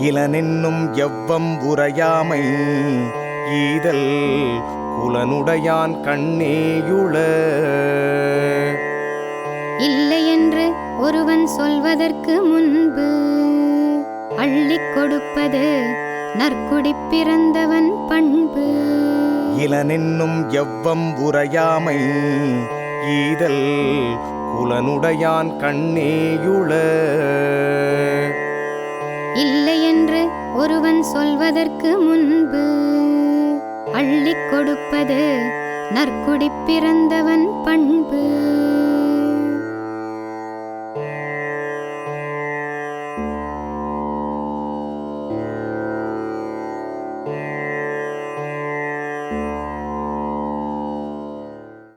இளனென்னும் எவ்வம் உரையாமை ஈதல் குலனுடையான் கண்ணேயுள. இல்லையென்று ஒருவன் சொல்வதற்கு முன்பு அள்ளிக் கொடுப்பது நற்குடிப் பிறந்தவன் பண்பு. இளனென்னும் எவ்வம் உரையாமை ஈதல் புலனுடையான் கண்ணேயுள. இல்லையென்று ஒருவன் சொல்வதற்கு முன்பு அள்ளிக் கொடுப்பது நற்குடி பிறந்தவன் பண்பு.